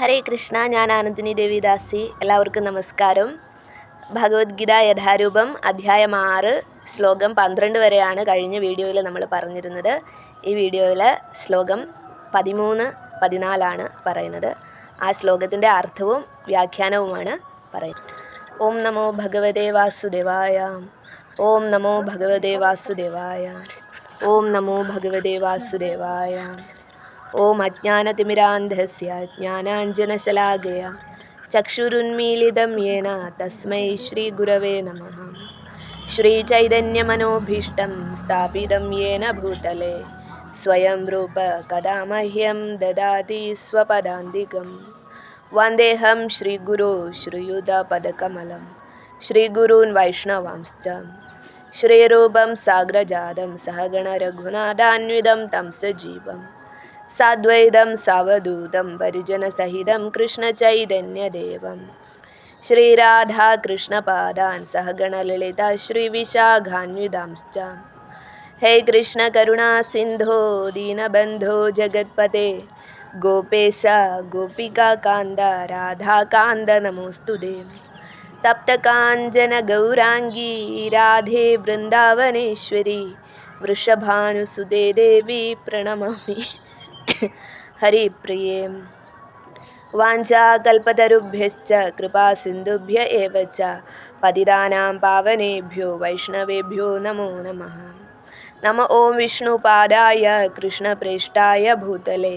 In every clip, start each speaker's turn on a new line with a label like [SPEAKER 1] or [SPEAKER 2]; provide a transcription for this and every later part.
[SPEAKER 1] ഹരേ കൃഷ്ണ ഞാൻ ആനന്ദിനി ദേവിദാസി. എല്ലാവർക്കും നമസ്കാരം. ഭഗവത്ഗീത യഥാരൂപം അധ്യായം ആറ് ശ്ലോകം പന്ത്രണ്ട് വരെയാണ് കഴിഞ്ഞ വീഡിയോയിൽ നമ്മൾ പറഞ്ഞിരുന്നത്. ഈ വീഡിയോയിൽ ശ്ലോകം പതിമൂന്ന് പതിനാലാണ് പറയുന്നത്. ആ ശ്ലോകത്തിന്റെ അർത്ഥവും വ്യാഖ്യാനവുമാണ് പറയുന്നത്. ഓം നമോ ഭഗവതേ വാസുദേവായ ഓം നമോ ഭഗവതേ വാസുദേവായ ഓം നമോ ഭഗവതേ വാസുദേവായ. ഓം അജ്ഞാനതിമിരാന്ധസ്യ ജ്ഞാനാഞ്ജനശലാകയ ചക്ഷുരുന്മീലിതം യേന തസ്മൈ ശ്രീഗുരവേ നമ. ശ്രീചൈതന്യമനോഭീഷ്ടം സ്ഥാപിതം യേന ഭൂതലേ സ്വയം രൂപ കഥാ മഹ്യം ദദാതി സ്വപദാന്തികം. വന്ദേഹം ശ്രീഗുരു ശ്രീയുധപദകമലം ശ്രീഗുരുൻ വൈഷ്ണവാംശ്ച श्रीरूपं साग्रजातं सहगणरघुनादान्वितं तं सजीवम् साद्वैतं सावधूतं परिजनसहितं कृष्णचैतन्यदेवं श्रीराधाकृष्णपादान् सहगणललिता श्रीविशाखान्वितांश्च हे कृष्णकरुणासिन्धो दीनबन्धो जगत्पते। गोपेश गोपिकान्द राधाकान्द नमोऽस्तु ते तप्तकाञ्जनगौराङ्गी राधे वृन्दावनेश्वरी वृषभानुसुदे देवी प्रणमामि। हरिप्रिये वाञ्छाकल्पतरुभ्यश्च कृपासिन्धुभ्य एव च। पतितानां पावनेभ्यो वैष्णवेभ्यो नमो नमः। नम ॐ विष्णुपादाय कृष्णप्रेष्ठाय भूतले।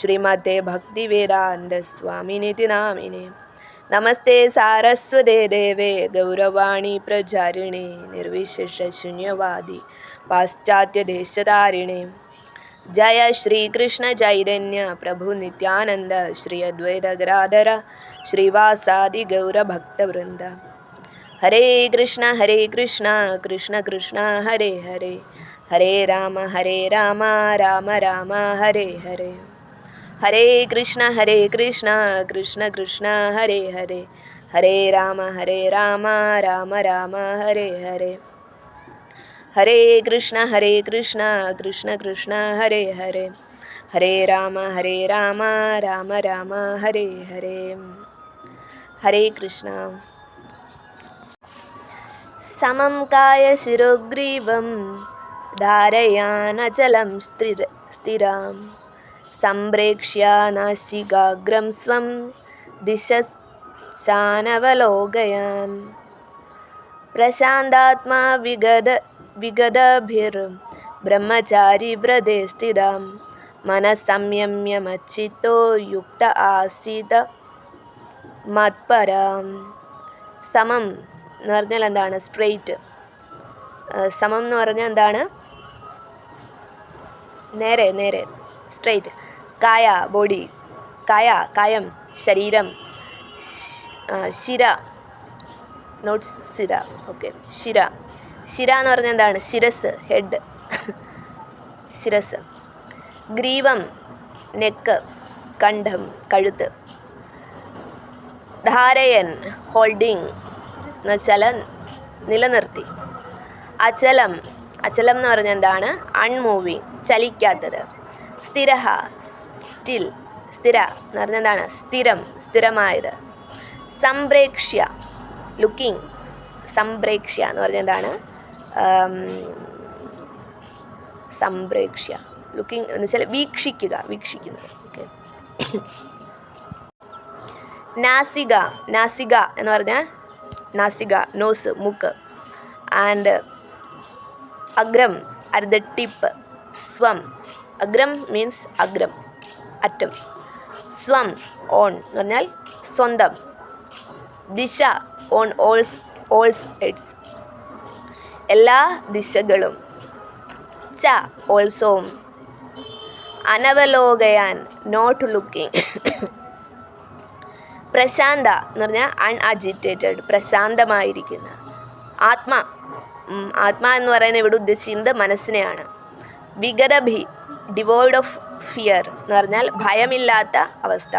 [SPEAKER 1] श्रीमते भक्तिवेदान्तस्वामिनिति नामिने नमस्ते सारस्वते देवे गौरवाणी प्रचारिणे निर्विशेषशून्यवादी पाश्चात्यदेशतारिणे जय श्रीकृष्ण चैतन्य प्रभु नित्यानन्द श्री अद्वैतगराधर श्रीवासादि गौरभक्तवृन्द। हरे कृष्ण हरे कृष्ण कृष्ण कृष्ण हरे हरे। हरे राम हरे राम राम राम हरे हरे। हरे कृष्ण हरे कृष्ण कृष्ण कृष्ण हरे हरे। हरे राम हरे राम राम राम हरे हरे हरे कृष्ण हरे कृष्ण कृष्ण कृष्ण हरे हरे। हरे राम हरे राम राम राम हरे हरे। हरे कृष्ण। समं कायशिरोग्रीवं धारयानचलं स्थिर स्थिरां। सम्प्रेक्ष्य नासिकाग्रं स्वं दिशश्चानवलोकयान् प्रशान्तात्मा विगद വിഗതഭിർ. ബ്രഹ്മചാരിവ്രതേ സ്ഥിതം. മനസ്സംയമ്യമച്ചിത്തോ യുക്ത ആസിത മത്പരം. സമം എന്ന് പറഞ്ഞാൽ എന്താണ്? സ്ട്രെയിറ്റ് സമം എന്ന് പറഞ്ഞാൽ എന്താണ്? നേരെ നേരെ. സ്ട്രെയിറ്റ് കായ ബോഡി. കായ കായം ശരീരം. ശിര. Not ശിര okay. ശിര. ശിര എന്ന് പറഞ്ഞാൽ എന്താണ്? ശിരസ് ഹെഡ് ശിരസ്. ഗ്രീവം നെക്ക് കണ്ഠം കഴുത്ത്. ധാരയൻ ഹോൾഡിങ് എന്ന് വെച്ചാൽ നിലനിർത്തി. അചലം അചലം എന്ന് പറഞ്ഞാൽ എന്താണ്? അൺമൂവിങ് ചലിക്കാത്തത്. സ്ഥിര സ്റ്റിൽ സ്ഥിര എന്ന് പറഞ്ഞാൽ എന്താണ്? സ്ഥിരം സ്ഥിരമായത്. സംപ്രേക്ഷ്യ ലുക്കിംഗ് സംപ്രേക്ഷ്യ എന്ന് പറഞ്ഞാൽ എന്താണ്? സംപ്രേക്ഷ്യ. ലുക്കിംഗ് എന്ന് വെച്ചാൽ വീക്ഷിക്കുക വീക്ഷിക്കുന്നത്. ഓക്കെ നാസിക നാസിക എന്ന് പറഞ്ഞാൽ നാസിക നോസ് മൂക്ക്. ആൻഡ് അഗ്രം അറ്റ് ദ ടിപ്പ് സ്വം. അഗ്രം മീൻസ് അഗ്രം അറ്റം. സ്വം ഓൺ എന്ന് പറഞ്ഞാൽ സ്വന്തം. ദിശ ഓൺ ഓൾസ് ഓൾസ് എഡ്സ് എല്ലാ ദിശകളും. ച ഓൾസോം അനവലോകയാൻ നോട്ട് ലുക്കിംഗ് പ്രശാന്ത എന്ന് പറഞ്ഞാൽ അൺഅജിറ്റേറ്റഡ് പ്രശാന്തമായിരിക്കുന്ന. ആത്മ ആത്മ എന്ന് പറയുന്നത് ഇവിടെ ഉദ്ദേശിക്കുന്നത് മനസ്സിനെയാണ്. വിഗതഭി ഡിവോയ്ഡ് ഓഫ് ഫിയർ എന്ന് പറഞ്ഞാൽ ഭയമില്ലാത്ത അവസ്ഥ.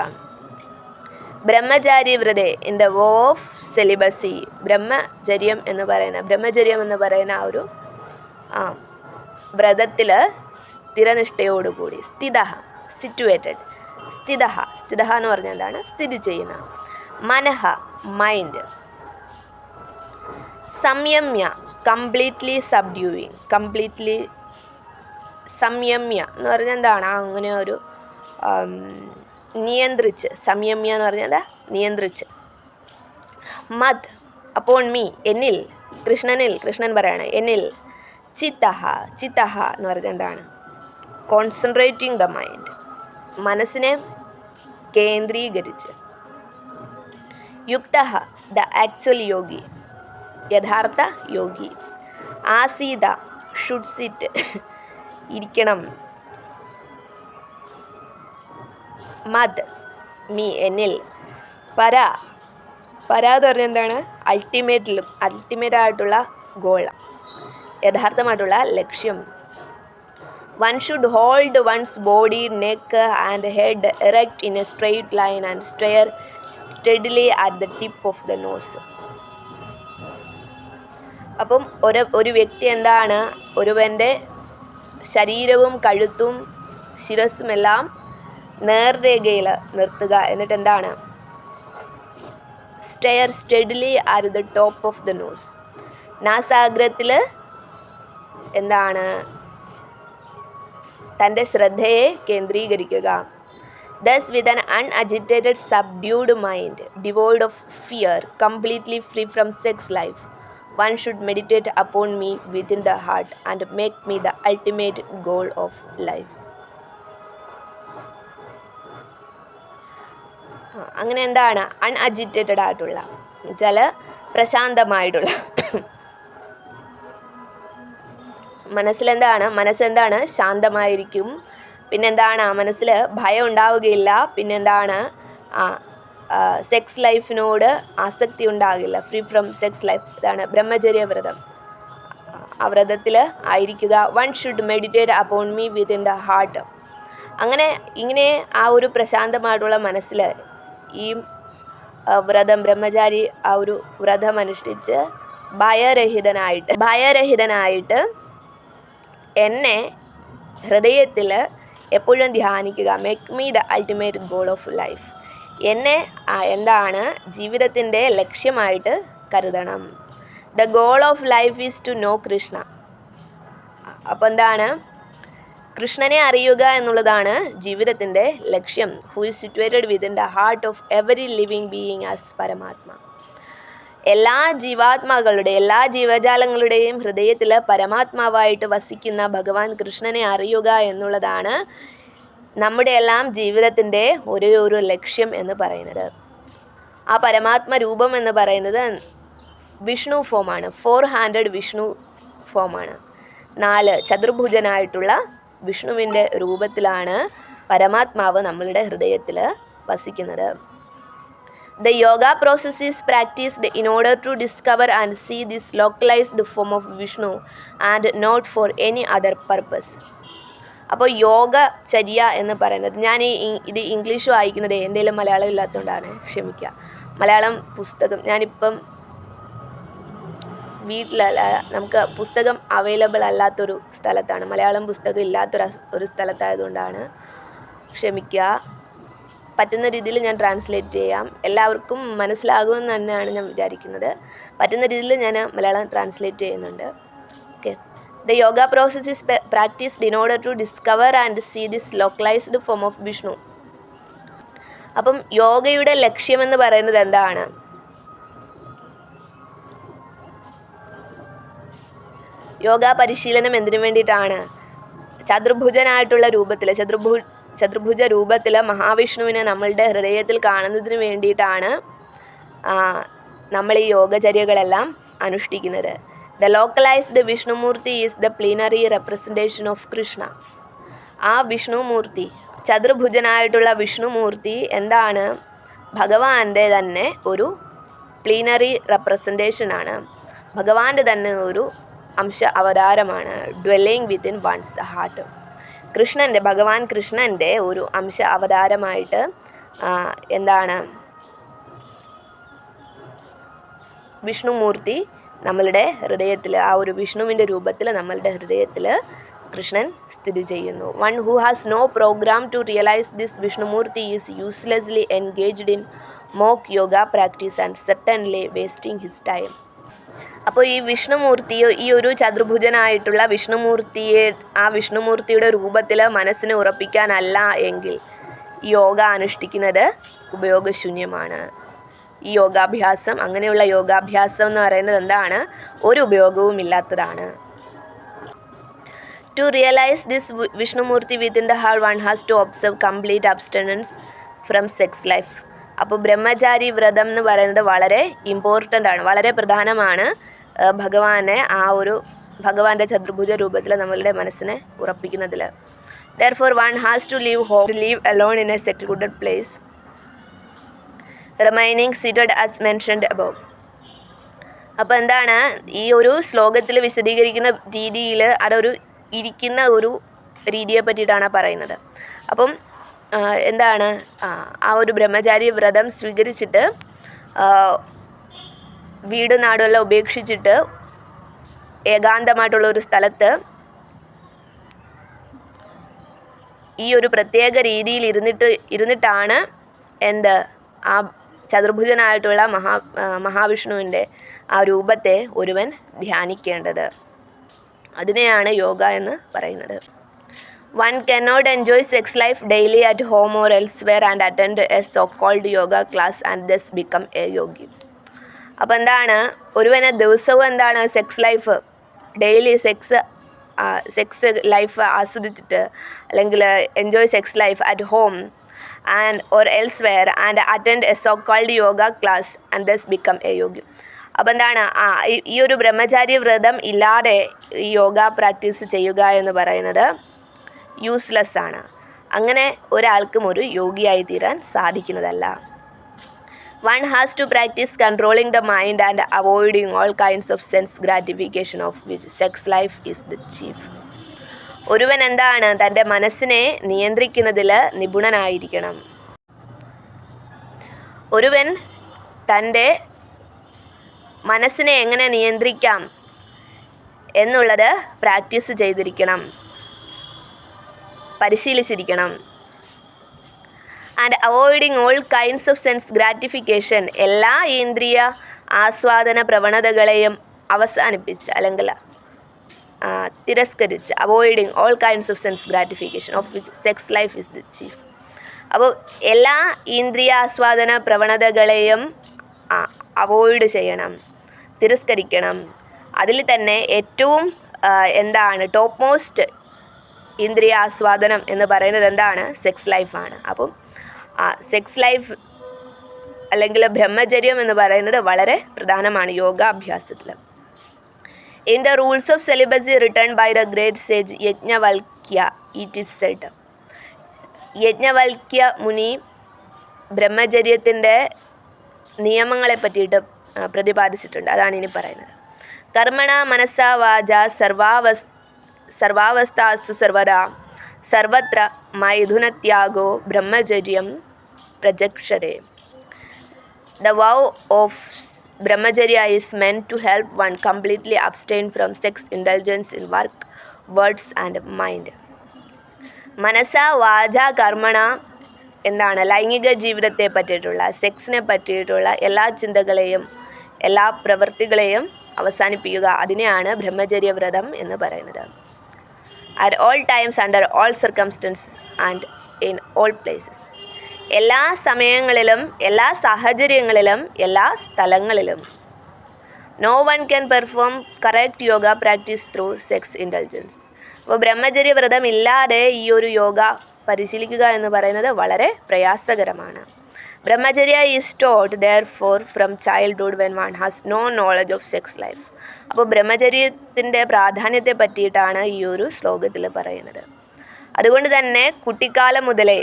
[SPEAKER 1] ബ്രഹ്മചാരി വ്രതെ in the vow of celibacy ബ്രഹ്മചര്യം എന്ന് പറയുന്ന ബ്രഹ്മചര്യം എന്ന് പറയുന്ന ആ ഒരു ആ വ്രതത്തിൽ സ്ഥിരനിഷ്ഠയോടുകൂടി സ്ഥിത സിറ്റുവേറ്റഡ് സ്ഥിത സ്ഥിത എന്ന് പറഞ്ഞാൽ എന്താണ്? സ്ഥിതി ചെയ്യുന്ന. മനഃ മൈൻഡ് സംയമ്യ കംപ്ലീറ്റ്ലി സബ്ഡ്യൂയിങ് കംപ്ലീറ്റ്ലി സംയമ്യ എന്ന് പറഞ്ഞാൽ എന്താണ്? അങ്ങനെ ഒരു നിയന്ത്രിച്ച് സംയമ്യ എന്ന് പറഞ്ഞാൽ നിയന്ത്രിച്ച്. മത് അപ്പോൺ മീ എന്നിൽ കൃഷ്ണനിൽ കൃഷ്ണൻ പറയാണ് എന്നിൽ ചിത്തഹ ചിത്തഹ എന്ന് പറഞ്ഞാൽ എന്താണ്? കോൺസെൻട്രേറ്റിംഗ് ദ മൈൻഡ് മനസ്സിനെ കേന്ദ്രീകരിച്ച്. യുക്ത ദ ആക്ച്വൽ യോഗി യഥാർത്ഥ യോഗി. ആസീത ഷുഡ് സിറ്റ് ഇരിക്കണം. മത് മീ എന്നിൽ. പര. പര എന്ന് പറഞ്ഞാൽ എന്താണ്? അൾട്ടിമേറ്റിലും അൾട്ടിമേറ്റ് ആയിട്ടുള്ള ഗോൾ യഥാർത്ഥമായിട്ടുള്ള ലക്ഷ്യം. One should hold one's body neck and head erect in a straight line and stare steadily at the tip of the nose അപ്പം ഒരു ഒരു വ്യക്തി എന്താണ്? ഒരുവന്റെ ശരീരവും കഴുത്തും ശിരസ്സുമെല്ലാം നേർരേഖയിൽ നിർത്തുക. എന്നിട്ട് എന്താണ് stare steadily at the top of the nose നാസാഗ്രത്തിൽ എന്താണ്? തന്റെ ശ്രദ്ധയെ കേന്ദ്രീകരിക്കുക. Thus with an unagitated subdued mind devoid of fear completely free from sex life one should meditate upon me within the heart and make me the ultimate goal of life അങ്ങനെ എന്താണ്? അൺഅജിറ്റേറ്റഡ് ആയിട്ടുള്ള ചില പ്രശാന്തമായിട്ടുള്ള. മനസ്സിലെന്താണ്? മനസ്സെന്താണ്? ശാന്തമായിരിക്കും. പിന്നെന്താണ്? മനസ്സിൽ ഭയം ഉണ്ടാവുകയില്ല. പിന്നെന്താണ്? സെക്സ് ലൈഫിനോട് ആസക്തി ഉണ്ടാകില്ല. ഫ്രീ ഫ്രം സെക്സ് ലൈഫ് ഇതാണ് ബ്രഹ്മചര്യ വ്രതം. ആ വ്രതത്തിൽ ആയിരിക്കുക. One should meditate upon me within the heart അങ്ങനെ ഇങ്ങനെ ആ ഒരു പ്രശാന്തമായിട്ടുള്ള മനസ്സിൽ ഈ വ്രതം ബ്രഹ്മചാരി ആ ഒരു വ്രതം അനുഷ്ഠിച്ച് ഭയരഹിതനായിട്ട് ഭയരഹിതനായിട്ട് എന്നെ ഹൃദയത്തിൽ എപ്പോഴും ധ്യാനിക്കുക. Make me the ultimate goal of life എന്നെ എന്താണ് ജീവിതത്തിന്റെ ലക്ഷ്യമായിട്ട് കരുതണം. The goal of life is to know Krishna അപ്പോൾ എന്താണ്? കൃഷ്ണനെ അറിയുക എന്നുള്ളതാണ് ജീവിതത്തിന്റെ ലക്ഷ്യം. Who is situated within the heart of every living being as Paramatma. എല്ലാ ജീവാത്മാക്കളുടെ എല്ലാ ജീവജാലങ്ങളുടെയും ഹൃദയത്തിൽ പരമാത്മാവായിട്ട് വസിക്കുന്ന ഭഗവാൻ കൃഷ്ണനെ അറിയുക എന്നുള്ളതാണ് നമ്മുടെ എല്ലാം ജീവിതത്തിന്റെ ഒരേ ഒരു ലക്ഷ്യം എന്ന് പറയുന്നത്. ആ പരമാത്മ രൂപം എന്ന് പറയുന്നത് വിഷ്ണു ഫോമാണ്. ഫോർ ഹാൻഡഡ് വിഷ്ണു ഫോമാണ്. നാല് ചതുർഭുജനായിട്ടുള്ള വിഷ്ണുവിന്റെ രൂപത്തിലാണ് പരമാത്മാവ് നമ്മളുടെ ഹൃദയത്തിൽ വസിക്കുന്നത്. The yoga process is practised in order to discover and see this localised form of Vishnu and not for any other purpose അപ്പോൾ യോഗ ചര്യ എന്ന് പറയുന്നത് ഞാൻ ഈ ഇത് ഇംഗ്ലീഷ് വായിക്കുന്നത് എന്തെങ്കിലും മലയാളം ഇല്ലാത്തതുകൊണ്ടാണ് ക്ഷമിക്കുക. മലയാളം പുസ്തകം ഞാനിപ്പം വീട്ടിലല്ല നമുക്ക് പുസ്തകം അവൈലബിൾ അല്ലാത്തൊരു സ്ഥലത്താണ്. മലയാളം പുസ്തകം ഇല്ലാത്തൊരു ഒരു സ്ഥലത്തായതുകൊണ്ടാണ് ക്ഷമിക്കുക. പറ്റുന്ന രീതിയിൽ ഞാൻ ട്രാൻസ്ലേറ്റ് ചെയ്യാം. എല്ലാവർക്കും മനസ്സിലാകുമെന്ന് തന്നെയാണ് ഞാൻ വിചാരിക്കുന്നത്. പറ്റുന്ന രീതിയിൽ ഞാൻ മലയാളം ട്രാൻസ്ലേറ്റ് ചെയ്യുന്നുണ്ട്. Okay the yoga process is practised in order to discover and see this localised form of Vishnu അപ്പം യോഗയുടെ ലക്ഷ്യമെന്ന് പറയുന്നത് എന്താണ്? യോഗ പരിശീലനം എന്തിനു വേണ്ടിയിട്ടാണ്? ചതുർഭുജനായിട്ടുള്ള രൂപത്തിൽ ചതുർഭു ചതുർഭുജ രൂപത്തിൽ മഹാവിഷ്ണുവിനെ നമ്മളുടെ ഹൃദയത്തിൽ കാണുന്നതിന് വേണ്ടിയിട്ടാണ് നമ്മൾ ഈ യോഗചര്യകളെല്ലാം അനുഷ്ഠിക്കുന്നത്. The localised Vishnumurthy is the plenary representation of Krishna. ആ വിഷ്ണുമൂർത്തി ചതുർഭുജനായിട്ടുള്ള വിഷ്ണുമൂർത്തി എന്താണ്? ഭഗവാന്റെ തന്നെ ഒരു പ്ലീനറി റെപ്രസെന്റേഷനാണ് ഭഗവാന്റെ തന്നെ ഒരു അംശ അവതാരമാണ് ഡ്വെല്ലിങ് വിത്തിൻ വൺസ് ഹാർട്ട് കൃഷ്ണന്റെ ഭഗവാൻ കൃഷ്ണന്റെ ഒരു അംശ അവതാരമായിട്ട് എന്താണ്? വിഷ്ണുമൂർത്തി നമ്മളുടെ ഹൃദയത്തിൽ ആ ഒരു വിഷ്ണുവിന്റെ രൂപത്തിൽ നമ്മളുടെ ഹൃദയത്തിൽ കൃഷ്ണൻ സ്ഥിതി ചെയ്യുന്നു. One who has no programme to realise this Vishnumurthy is uselessly engaged in mock yoga practice and certainly wasting his time അപ്പോൾ ഈ വിഷ്ണുമൂർത്തിയോ ഈ ഒരു ചതുർഭുജനായിട്ടുള്ള വിഷ്ണുമൂർത്തിയെ ആ വിഷ്ണുമൂർത്തിയുടെ രൂപത്തിൽ മനസ്സിനെ ഉറപ്പിക്കാനല്ല എങ്കിൽ യോഗ അനുഷ്ഠിക്കുന്നത് ഉപയോഗശൂന്യമാണ്. ഈ യോഗാഭ്യാസം അങ്ങനെയുള്ള യോഗാഭ്യാസം എന്ന് പറയുന്നത് എന്താണ്? ഒരു ഉപയോഗവും ഇല്ലാത്തതാണ്. To realise this Vishnumurthy within the heart one has to observe complete abstinence from sex life അപ്പോൾ ബ്രഹ്മചാരി വ്രതം എന്ന് പറയുന്നത് വളരെ ഇമ്പോർട്ടന്റ് ആണ്. വളരെ പ്രധാനമാണ്. ഭഗവാനെ ആ ഒരു ഭഗവാന്റെ ചതുർഭുജ രൂപത്തിൽ നമ്മളുടെ മനസ്സിനെ ഉറപ്പിക്കുന്നതിൽ therefore one has to leave home leave alone in a secluded place remaining seated as mentioned above അപ്പോൾ എന്താണ്? ഈ ഒരു ശ്ലോകത്തിൽ വിശദീകരിക്കുന്ന രീതിയിൽ അതൊരു ഇരിക്കുന്ന ഒരു രീതിയെ പറ്റിയിട്ടാണ് പറയുന്നത്. അപ്പം എന്താണ്? ആ, ഒരു ബ്രഹ്മചാരി വ്രതം സ്വീകരിച്ചിട്ട് വീട് നാടുമെല്ലാം ഉപേക്ഷിച്ചിട്ട് ഏകാന്തമായിട്ടുള്ള ഒരു സ്ഥലത്ത് ഈ ഒരു പ്രത്യേക രീതിയിൽ ഇരുന്നിട്ട് ഇരുന്നിട്ടാണ് എന്ത്? ആ ചതുർഭുജനായിട്ടുള്ള മഹാ മഹാവിഷ്ണുവിന്റെ ആ രൂപത്തെ ഒരുവൻ ധ്യാനിക്കേണ്ടത്. അതിനെയാണ് യോഗ എന്ന് പറയുന്നത്. One cannot enjoy sex life daily at home or elsewhere and attend a so called yoga class and thus become a yogi അപ്പോൾ എന്താണ്? ഒരുവന് ദിവസവും എന്താണ് sex life daily sex sex life ആസ്വദിച്ചിട്ട് അല്ലെങ്കിൽ enjoy sex life at home and or elsewhere and attend a so called yoga class and thus become a yogi അപ്പോൾ എന്താണ്? ആ ഈ- ഒരു ബ്രഹ്മചാരി വ്രതം ഇല്ലാതെ യോഗ പ്രാക്ടീസ് ചെയ്യുക എന്ന് പറയുന്നത് യൂസ്ലെസ് ആണ്. അങ്ങനെ ഒരാൾക്കും ഒരു യോഗിയായി തീരാൻ സാധിക്കുന്നതല്ല. One has to practise controlling the mind and avoiding all kinds of sense gratification of which sex life is the chief ഒരുവൻ എന്താണ്? തന്റെ മനസ്സിനെ നിയന്ത്രിക്കുന്നതിൽ നിപുണനായിരിക്കണം. ഒരുവൻ തന്റെ മനസ്സിനെ എങ്ങനെ നിയന്ത്രിക്കാം എന്നുള്ളത് പ്രാക്ടീസ് ചെയ്തിരിക്കണം. പരിശീലിച്ചിരിക്കണം. And avoiding all kinds of sense gratification എല്ലാ ഇന്ദ്രിയ ആസ്വാദന പ്രവണതകളെയും അവസാനിപ്പിച്ച് അല്ലെങ്കിൽ തിരസ്കരിച്ച് avoiding all kinds of sense gratification of which sex life is the chief അപ്പോൾ എല്ലാ ഇന്ദ്രിയാസ്വാദന പ്രവണതകളെയും അവോയ്ഡ് ചെയ്യണം തിരസ്കരിക്കണം. അതിൽ തന്നെ ഏറ്റവും എന്താണ് ടോപ്പ് മോസ്റ്റ് ഇന്ദ്രിയാസ്വാദനം എന്ന് പറയുന്നത് എന്താണ്? സെക്സ് ലൈഫാണ് അപ്പം സെക്സ് ലൈഫ് അല്ലെങ്കിൽ ബ്രഹ്മചര്യം എന്ന് പറയുന്നത് വളരെ പ്രധാനമാണ് യോഗാഭ്യാസത്തിൽ in the rules of celibacy written by the great sage Yajnavalkya it is said Yajnavalkya മുനി ബ്രഹ്മചര്യത്തിന്റെ നിയമങ്ങളെ പറ്റിയിട്ട് പ്രതിപാദിച്ചിട്ടുണ്ട്. അതാണ് ഇനി പറയുന്നത്. കർമ്മണ മനസ്സ വാച സർവാവസ് സർവാവസ്ഥാസു സർവദാ സർവത്ര മൈഥുനത്യാഗോ ബ്രഹ്മചര്യം പ്രജക്ഷതേ the vow of Brahmacharya is meant to help one completely abstain from sex indulgence in work, words, and mind. മനസ്സ വാച കർമ്മണ എന്താണ് ലൈംഗിക ജീവിതത്തെ പറ്റിയിട്ടുള്ള സെക്സിനെ പറ്റിയിട്ടുള്ള എല്ലാ ചിന്തകളെയും എല്ലാ പ്രവൃത്തികളെയും അവസാനിപ്പിക്കുക. അതിനെയാണ് ബ്രഹ്മചര്യവ്രതം എന്ന് പറയുന്നത്. At all times under all circumstances and in all places എല്ലാ സമയങ്ങളിലും എല്ലാ സാഹചര്യങ്ങളിലും എല്ലാ സ്ഥലങ്ങളിലും. No one can perform correct yoga practice through sex indulgence അപ്പോൾ ബ്രഹ്മചര്യ വ്രതം ഇല്ലാതെ ഈ ഒരു യോഗ പരിശീലിക്കുക എന്ന് പറയുന്നത് വളരെ പ്രയാസകരമാണ്. Brahmacharya is taught therefore from childhood when one has no knowledge of sex life അപ്പോൾ ബ്രഹ്മചര്യത്തിന്റെ പ്രാധാന്യത്തെ പറ്റിയിട്ടാണ് ഈ ഒരു ശ്ലോകത്തിൽ പറയുന്നത്. അതുകൊണ്ട് തന്നെ കുട്ടിക്കാലം മുതലേ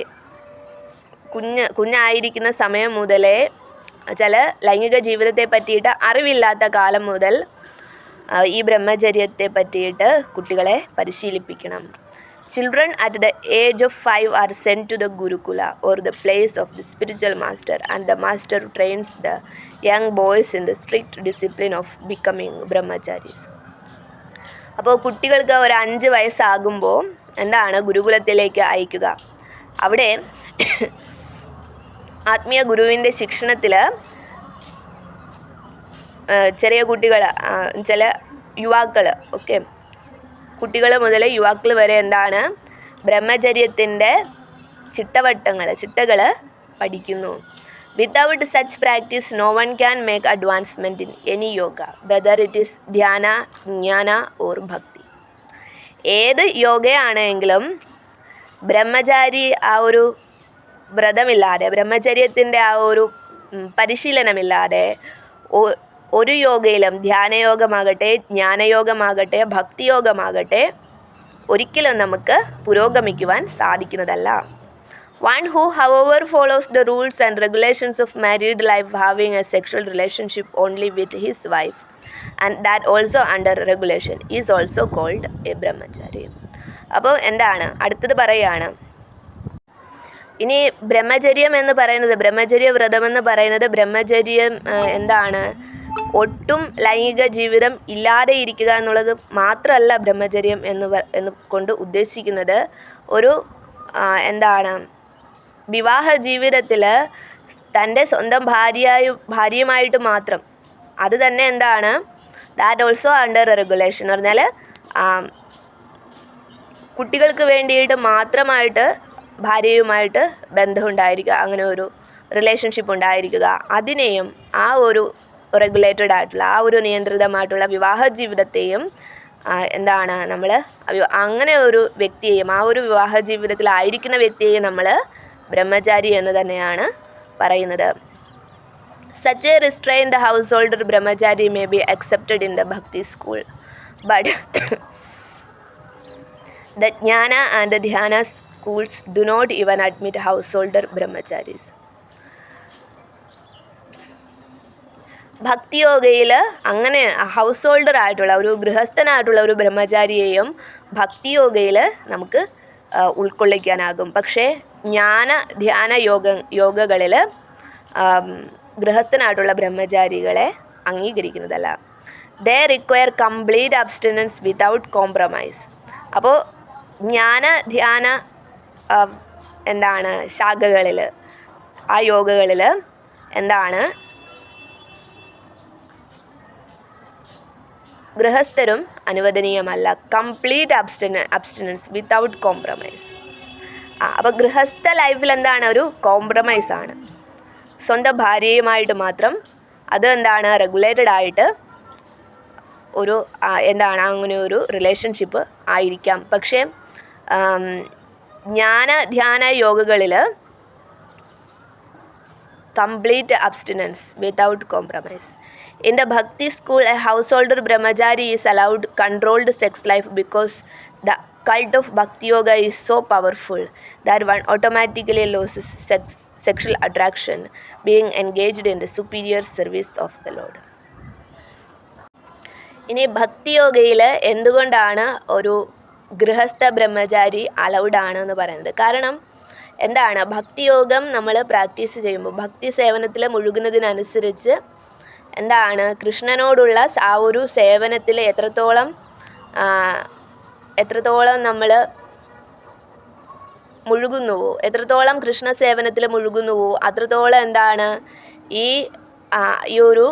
[SPEAKER 1] കുഞ്ഞ് കുഞ്ഞായിരിക്കുന്ന സമയം മുതലേ ചില ലൈംഗിക ജീവിതത്തെ പറ്റിയിട്ട് അറിവില്ലാത്ത കാലം മുതൽ ഈ ബ്രഹ്മചര്യത്തെ പറ്റിയിട്ട് കുട്ടികളെ പരിശീലിപ്പിക്കണം. Children at the age of five are send to the gurukula or the place of the spiritual master and the master trains the young boys in the strict discipline of becoming brahmacharis അപ്പോൾ കുട്ടികൾക്ക് ഒരു അഞ്ച് വയസ്സാകുമ്പോൾ എന്താണ് ഗുരുകുലത്തിലേക്ക് അയക്കുക? അവിടെ ആത്മീയ ഗുരുവിന്റെ ശിക്ഷണത്തിൽ ചെറിയ കുട്ടികൾ ചില യുവാക്കൾ ഓക്കെ? കുട്ടികൾ മുതൽ യുവാക്കൾ വരെ എന്താണ് ബ്രഹ്മചര്യത്തിന്റെ ചിട്ടവട്ടങ്ങൾ ചിട്ടകൾ പഠിക്കുന്നു. Without such practice no one can make advancement in any yoga whether it is dhyana jnana or ഭക്തി ഏത് യോഗയാണെങ്കിലും ബ്രഹ്മചാരി ആ ഒരു വ്രതമില്ലാതെ ബ്രഹ്മചര്യത്തിന്റെ ആ ഒരു പരിശീലനമില്ലാതെ ഒരു യോഗയിലും ധ്യാനയോഗമാകട്ടെ ജ്ഞാനയോഗമാകട്ടെ ഭക്തിയോഗമാകട്ടെ ഒരിക്കലും നമുക്ക് പുരോഗമിക്കുവാൻ സാധിക്കുന്നതല്ല. One who however follows the rules and regulations of married life having a sexual relationship only with his wife and that also under regulation is also called a brahmachari അപ്പോൾ എന്താണ്? അടുത്തത് പറയുകയാണ് ഇനി ബ്രഹ്മചര്യം എന്ന് പറയുന്നത് ബ്രഹ്മചര്യ വ്രതമെന്ന് പറയുന്നത് ബ്രഹ്മചര്യം എന്താണ്? ഒട്ടും ലൈംഗിക ജീവിതം ഇല്ലാതെ ഇരിക്കുക എന്നുള്ളത് മാത്രമല്ല ബ്രഹ്മചര്യം എന്ന് എന്ന് കൊണ്ട് ഉദ്ദേശിക്കുന്നത്. ഒരു എന്താണ് വിവാഹ ജീവിതത്തിൽ തന്റെ സ്വന്തം ഭാര്യയായി ഭാര്യയുമായിട്ട് മാത്രം. അത് തന്നെ എന്താണ് ദാറ്റ് ഓൾസോ അണ്ടർ റെഗുലേഷൻ എന്ന് പറഞ്ഞാൽ കുട്ടികൾക്ക് വേണ്ടിയിട്ട് മാത്രമായിട്ട് ഭാര്യയുമായിട്ട് ബന്ധമുണ്ടായിരിക്കുക അങ്ങനെ ഒരു റിലേഷൻഷിപ്പ് ഉണ്ടായിരിക്കുക. അതിനെയും ആ ഒരു റെഗുലേറ്റഡ് ആയിട്ടുള്ള ആ ഒരു നിയന്ത്രിതമായിട്ടുള്ള വിവാഹ ജീവിതത്തെയും എന്താണ് നമ്മൾ അങ്ങനെ ഒരു വ്യക്തിയെയും ആ ഒരു വിവാഹ ജീവിതത്തിലായിരിക്കുന്ന വ്യക്തിയെയും നമ്മൾ ബ്രഹ്മചാരി എന്ന് തന്നെയാണ് പറയുന്നത് such a restrained householder brahmachari may be accepted in the bhakti school but The Jnana and dhyana schools do not even admit householder brahmacharis. ഭക്തിയോഗയിൽ അങ്ങനെ ഹൗസ് ഹോൾഡർ ആയിട്ടുള്ള ഒരു ഗൃഹസ്ഥനായിട്ടുള്ള ഒരു ബ്രഹ്മചാരിയെയും ഭക്തിയോഗയിൽ നമുക്ക് ഉൾക്കൊള്ളിക്കാനാകും. പക്ഷേ ജ്ഞാന ധ്യാന യോഗ യോഗകളിൽ ഗൃഹസ്ഥനായിട്ടുള്ള ബ്രഹ്മചാരികളെ അംഗീകരിക്കുന്നതല്ല. They require complete abstinence without compromise അപ്പോൾ ജ്ഞാന ധ്യാന എന്താണ് ശാഖകളിൽ ആ യോഗകളിൽ എന്താണ് ഗൃഹസ്ഥരും അനുവദനീയമല്ല. Complete abstinence abstinence without compromise ആ അപ്പോൾ ഗൃഹസ്ഥ ലൈഫിൽ എന്താണ്? ഒരു കോംപ്രമൈസ് ആണ്. സ്വന്തം ഭാര്യയുമായിട്ട് മാത്രം അത് എന്താണ്? റെഗുലേറ്റഡ് ആയിട്ട് ഒരു എന്താണ്? അങ്ങനെ ഒരു റിലേഷൻഷിപ്പ് ആയിരിക്കാം. പക്ഷേ ജ്ഞാന ധ്യാന യോഗകളിൽ complete abstinence without compromise. In the bhakti school a householder brahmachari is allowed controlled sex life because the cult of bhakti yoga is so powerful that one automatically loses sex sexual attraction being engaged in the superior service of the lord ഇനി ഭക്തിയോഗയിൽ എന്തുകൊണ്ടാണ് ഒരു ഗൃഹസ്ഥ ബ്രഹ്മചാരി അലൗഡാണ് എന്ന് പറയുന്നത്? കാരണം എന്താണ്? ഭക്തിയോഗം നമ്മൾ practice ചെയ്യുമ്പോൾ ഭക്തി സേവനത്തിൽ മുഴുകുന്നതിനനുസരിച്ച് എന്താണ്? കൃഷ്ണനോടുള്ള ആ ഒരു സേവനത്തിൽ എത്രത്തോളം എത്രത്തോളം നമ്മൾ മുഴുകുന്നുവോ? എത്രത്തോളം കൃഷ്ണ സേവനത്തിൽ മുഴുകുന്നുവോ? അത്രത്തോളം എന്താണ് ഈ ഈ ഒരു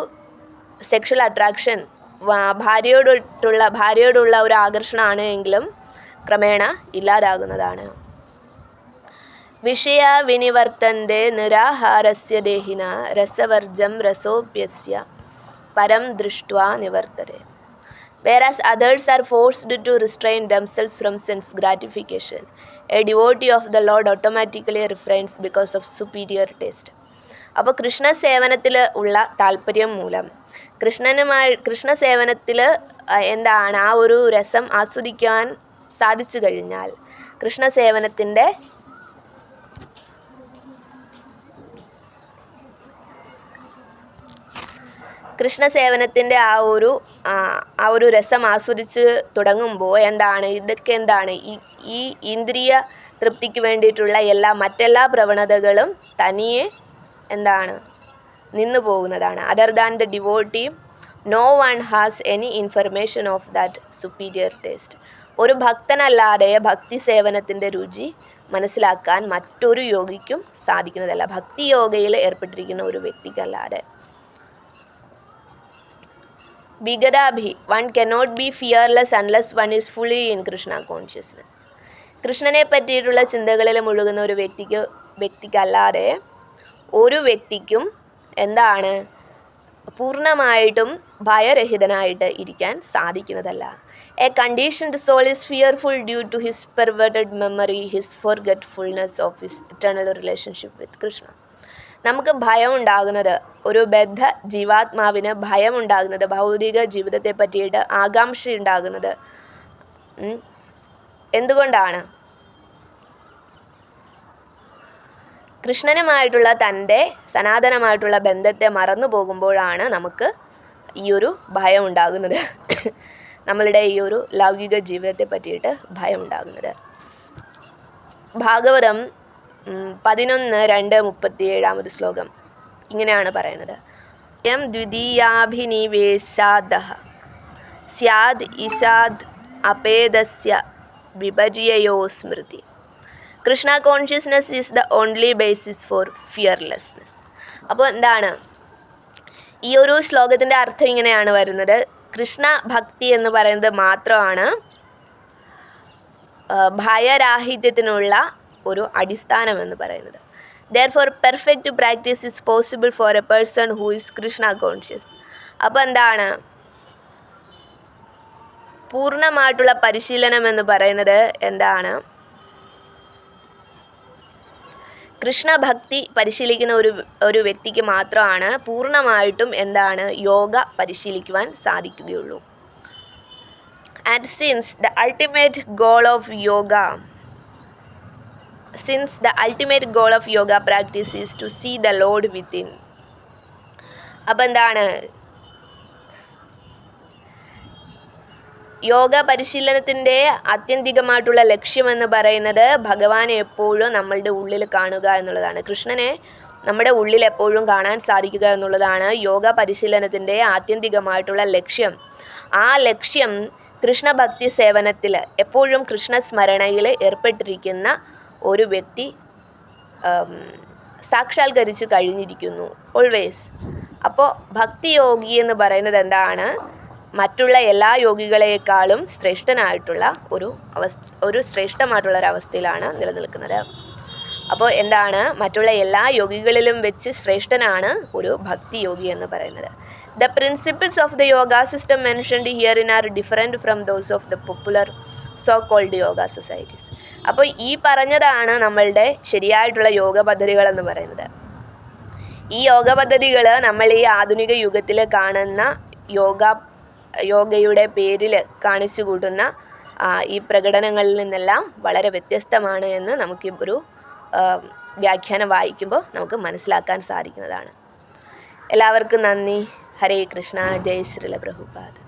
[SPEAKER 1] സെക്ഷൽ അട്രാക്ഷൻ ഭാര്യയോടുള്ള ഭാര്യയോടുള്ള ഒരു ആകർഷണമാണ് എങ്കിലും ക്രമേണ ഇല്ലാതാകുന്നതാണ്. വിഷയ വിനിവർത്തന്റെ നിരാഹാരസ്യ ദേഹിന രസവർജം രസോപ്യസ്യ. പരം ദൃഷ്ട്വാ നിവർത്തരെ whereas others are forced to restrain themselves from sense gratification. A devotee of the Lord automatically refrains because of superior taste. അപ്പോൾ കൃഷ്ണ സേവനത്തിൽ ഉള്ള താല്പര്യം മൂലം കൃഷ്ണനുമായി കൃഷ്ണ സേവനത്തിൽ എന്താണ് ആ ഒരു രസം ആസ്വദിക്കാൻ സാധിച്ചു കഴിഞ്ഞാൽ കൃഷ്ണ സേവനത്തിന്റെ കൃഷ്ണസേവനത്തിന്റെ ആ ഒരു ആ, ഒരു രസം ആസ്വദിച്ച് തുടങ്ങുമ്പോൾ എന്താണ് ഇതൊക്കെ എന്താണ് ഈ ഈ ഇന്ദ്രിയ തൃപ്തിക്ക് വേണ്ടിയിട്ടുള്ള എല്ലാ മറ്റെല്ലാ പ്രവണതകളും തനിയെ എന്താണ് നിന്നു പോകുന്നതാണ്. Other than the devotee no one has any information of that superior taste ഒരു ഭക്തനല്ലാതെ ഭക്തി സേവനത്തിന്റെ രുചി മനസ്സിലാക്കാൻ മറ്റൊരു യോഗിക്കും സാധിക്കുന്നതല്ല. ഭക്തി യോഗയിൽ ഏർപ്പെട്ടിരിക്കുന്ന ഒരു വ്യക്തിക്കല്ലാതെ. വിഗതാഭി one cannot be fearless unless one is fully in Krishna consciousness കൃഷ്ണനെ പറ്റിയിട്ടുള്ള ചിന്തകളിൽ മുഴുകുന്ന ഒരു വ്യക്തിക്ക് വ്യക്തിക്കല്ലാതെ ഒരു വ്യക്തിക്കും എന്താണ് പൂർണമായിട്ടും ഭയരഹിതനായിട്ട് ഇരിക്കാൻ സാധിക്കുന്നതല്ല a conditioned soul is fearful due to his perverted memory his for forgetfulness of his eternal relationship with Krishna നമുക്ക് ഭയം ഉണ്ടാകുന്നത് ഒരു ബദ്ധ ജീവാത്മാവിന് ഭയം ഉണ്ടാകുന്നത് ഭൗതിക ജീവിതത്തെ പറ്റിയിട്ട് ആകാംക്ഷ ഉണ്ടാകുന്നത് എന്തുകൊണ്ടാണ്? കൃഷ്ണനുമായിട്ടുള്ള തന്റെ സനാതനമായിട്ടുള്ള ബന്ധത്തെ മറന്നു പോകുമ്പോഴാണ് നമുക്ക് ഈ ഒരു ഭയം ഉണ്ടാകുന്നത് നമ്മളുടെ ഈ ഒരു ലൗകിക ജീവിതത്തെ പറ്റിയിട്ട് ഭയം ഉണ്ടാകുന്നത് ഭാഗവതം പതിനൊന്ന് രണ്ട് മുപ്പത്തി ഏഴാമത് ശ്ലോകം. ഇങ്ങനെയാണ് പറയുന്നത് യം ദ്വിതീയാഭിനിവേശാദ. സ്യാദ് ഇഷാദ് അപേദസ്യ വിപര്യയോ സ്മൃതി. Krishna consciousness is the only basis for fearlessness അപ്പോൾ എന്താണ്? ഈ ഒരു ശ്ലോകത്തിന്റെ അർത്ഥം ഇങ്ങനെയാണ് വരുന്നത്. കൃഷ്ണ ഭക്തി എന്ന് പറയുന്നത് മാത്രമാണ് ഭയരാഹിത്യത്തിനുള്ള ഒരു അടിസ്ഥാനമെന്ന് പറയുന്നത്. Therefore perfect practice is possible for a person who is Krishna conscious അപ്പോൾ എന്താണ്? പൂർണമായിട്ടുള്ള പരിശീലനം എന്ന് പറയുന്നത് എന്താണ്? കൃഷ്ണഭക്തി പരിശീലിക്കുന്ന ഒരു ഒരു വ്യക്തിക്ക് മാത്രമാണ് പൂർണമായിട്ടും എന്താണ്? യോഗ പരിശീലിക്കുവാൻ സാധിക്കുകയുള്ളൂ. And since the ultimate goal of yoga since the ultimate goal of yoga practice is to see the Lord within. അപ്പം എന്താണ്? യോഗ പരിശീലനത്തിന്റെ ആത്യന്തികമായിട്ടുള്ള ലക്ഷ്യമെന്ന് പറയുന്നത് ഭഗവാനെ എപ്പോഴും നമ്മളുടെ ഉള്ളിൽ കാണുക എന്നുള്ളതാണ്. കൃഷ്ണനെ നമ്മുടെ ഉള്ളിൽ എപ്പോഴും കാണാൻ സാധിക്കുക എന്നുള്ളതാണ് യോഗ പരിശീലനത്തിന്റെ ആത്യന്തികമായിട്ടുള്ള ലക്ഷ്യം. ആ ലക്ഷ്യം കൃഷ്ണഭക്തി സേവനത്തിൽ എപ്പോഴും കൃഷ്ണസ്മരണയിൽ ഏർപ്പെട്ടിരിക്കുന്ന ഒരു വ്യക്തി സാക്ഷാത്കരിച്ചു കഴിഞ്ഞിരിക്കുന്നു ഓൾവേസ് അപ്പോൾ ഭക്തിയോഗി എന്ന് പറയുന്നത് എന്താണ്? മറ്റുള്ള എല്ലാ യോഗികളെക്കാളും ശ്രേഷ്ഠനായിട്ടുള്ള ഒരു അവസ്ഥ ഒരു ശ്രേഷ്ഠമായിട്ടുള്ള ഒരു അവസ്ഥയിലാണ് നിലനിൽക്കുന്നത്. അപ്പോൾ എന്താണ്? മറ്റുള്ള എല്ലാ യോഗികളിലും വെച്ച് ശ്രേഷ്ഠനാണ് ഒരു ഭക്തി യോഗി എന്ന് പറയുന്നത്. The principles of the yoga system mentioned herein are different from those of the popular so called yoga societies അപ്പോൾ ഈ പറഞ്ഞതാണ് നമ്മളുടെ ശരിയായിട്ടുള്ള യോഗ പദ്ധതികൾ എന്ന് പറയുന്നത്. ഈ യോഗ പദ്ധതികൾ നമ്മൾ ഈ ആധുനിക യുഗത്തിൽ കാണുന്ന യോഗ യോഗയുടെ പേരിൽ കാണിച്ചു കൂട്ടുന്ന ഈ പ്രകടനങ്ങളിൽ നിന്നെല്ലാം വളരെ വ്യത്യസ്തമാണ് എന്ന് നമുക്ക് ഒരു വ്യാഖ്യാനം വായിക്കുമ്പോൾ നമുക്ക് മനസ്സിലാക്കാൻ സാധിക്കുന്നതാണ്. എല്ലാവർക്കും നന്ദി. ഹരേ കൃഷ്ണ. ജയ് ശ്രീല പ്രഭുപാദ്.